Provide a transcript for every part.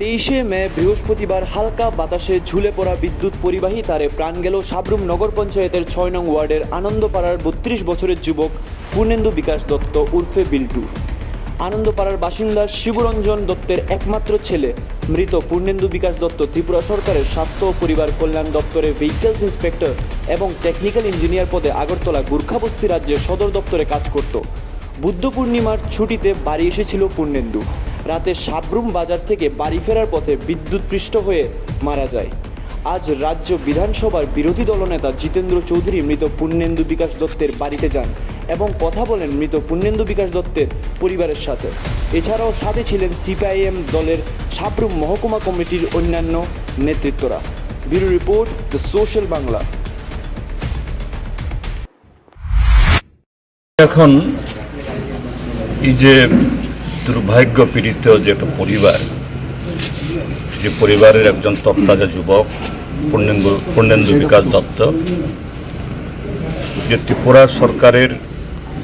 তেইশে মে বৃহস্পতিবার হালকা বাতাসে ঝুলে পড়া বিদ্যুৎ পরিবাহী তারে প্রাণ গেল সাবরুম নগর পঞ্চায়েতের ছয় নং ওয়ার্ডের আনন্দপাড়ার বত্রিশ বছরের যুবক পূর্ণেন্দু বিকাশ দত্ত উর্ফে বিল্টু। আনন্দপাড়ার বাসিন্দা শিবরঞ্জন দত্তের একমাত্র ছেলে মৃত পূর্ণেন্দু বিকাশ দত্ত ত্রিপুরা সরকারের স্বাস্থ্য ও পরিবার কল্যাণ দপ্তরে ভেহিকেলস ইন্সপেক্টর এবং টেকনিক্যাল ইঞ্জিনিয়ার পদে আগরতলা গুর্খাবস্তি রাজ্যের সদর দপ্তরে কাজ করত। বুদ্ধ পূর্ণিমার ছুটিতে বাড়ি এসেছিল পূর্ণেন্দু। রাতে সাবরুম বাজার থেকে বাড়ি ফেরার পথে বিদ্যুৎপৃষ্ট হয়ে মারা যায়। আজ রাজ্য বিধানসভার বিরোধী দলনেতা জিতেন্দ্র চৌধুরী মৃত পূর্ণেন্দু বিকাশ দত্তের বাড়িতে যান এবং কথা বলেন মৃত পূর্ণেন্দু বিকাশ দত্তের পরিবারের সাথে। এছাড়াও সাথে ছিলেন সিপিআইএম দলের সাবরুম মহকুমা কমিটির অন্যান্য নেতৃত্বরা। Bureau report, the social Bangla. এখন এই যে দুর্ভাগ্য পীড়িত যে একটা পরিবার, যে পরিবারের একজন তত্তাজা যুবক, পূর্ণেন্দু পূর্ণেন্দু বিকাশ দত্ত, যে ত্রিপুরা সরকারের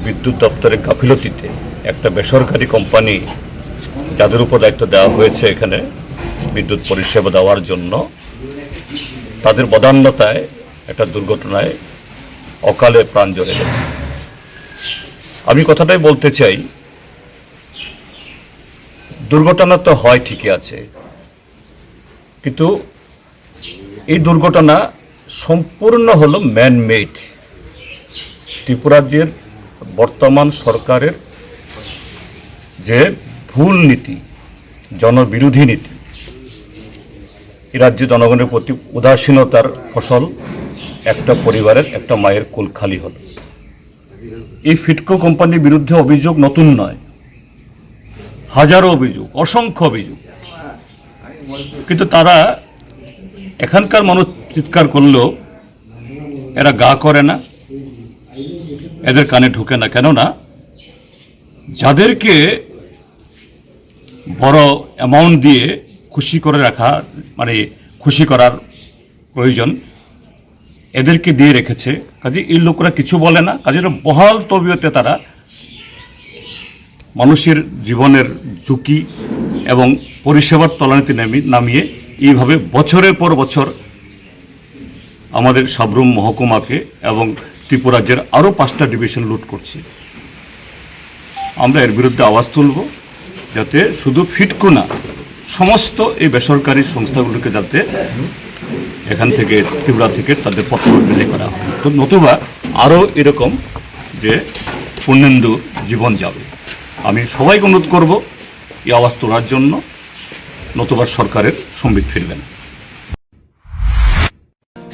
বিদ্যুৎ দপ্তরের গাফিলতিতে একটা বেসরকারি কোম্পানি যাদের উপর দায়িত্ব দেওয়া হয়েছে এখানে বিদ্যুৎ পরিষেবা দেওয়ার জন্য, তাদের বদান্যতায় একটা দুর্ঘটনায় অকালে প্রাণ জ্বলে গেছে। আমি কথাটাই বলতে চাই দুর্ঘটনা তো হয় ঠিকই আছে। কিন্তু এই দুর্ঘটনা সম্পূর্ণ হলো ম্যান মেড ত্রিপুরাজ্যের বর্তমান সরকারের যে ভুল নীতি, জনবিরোধী নীতি রাজ্যে জনগণের প্রতি উদাসীনতার ফসল একটা পরিবারের, একটা মায়ের কোল খালি হলো। এই ফিটকো কোম্পানির বিরুদ্ধে অভিযোগ নতুন নয়। হাজারো অভিযোগ, অসংখ্য অভিযোগ। কিন্তু তারা এখানকার মানুষ চিৎকার করলেও এরা গা করে না, এদের কানে ঢুকে না। কেননা যাদেরকে বড় অ্যামাউন্ট দিয়ে খুশি করে রাখা মানে খুশি করার প্রয়োজন, এদেরকে দিয়ে রেখেছে। কাজে এই লোকরা কিছু বলে না কাজে বহাল তবিয়তে তারা মানুষের জীবনের ঝুঁকি এবং পরিষেবার তলানিতে নামি- নামিয়ে এইভাবে বছরের পর বছর আমাদের সাবরুম মহকুমাকে এবং ত্রিপুরাজ্যের আরও পাঁচটা ডিভিশন লুট করছে। আমরা এর বিরুদ্ধে আওয়াজ তুলব যাতে শুধু ফিটকো না, সমস্ত এই বেসরকারি সংস্থাগুলোকে যাতে এখান থেকে ত্রিপুরা থেকে তাদের পত্র বিলি করা হয়। তো নতুবা আরও এরকম যে পূর্ণেন্দু জীবন যাবে। আমি সবাইকে অনুরোধ করব এই আওয়াজ তোলার জন্য, নতুবা সরকারের সম্বিত ফিরবেন।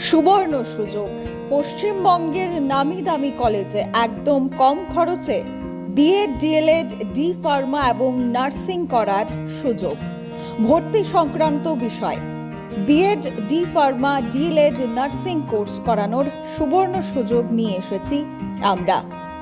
সুবর্ণ সুযোগ। পশ্চিমবঙ্গের নামি দামি কলেজে একদম কম খরচে B Ed D El Ed D pharma এবং নার্সিং করার সুযোগ। ভর্তি সংক্রান্ত বিষয়। B Ed D pharma D El Ed nursing course করানোর সুবর্ণ সুযোগ নিয়ে এসেছি আমরা।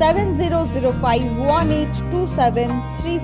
Seven zero zero five one eight two seven three.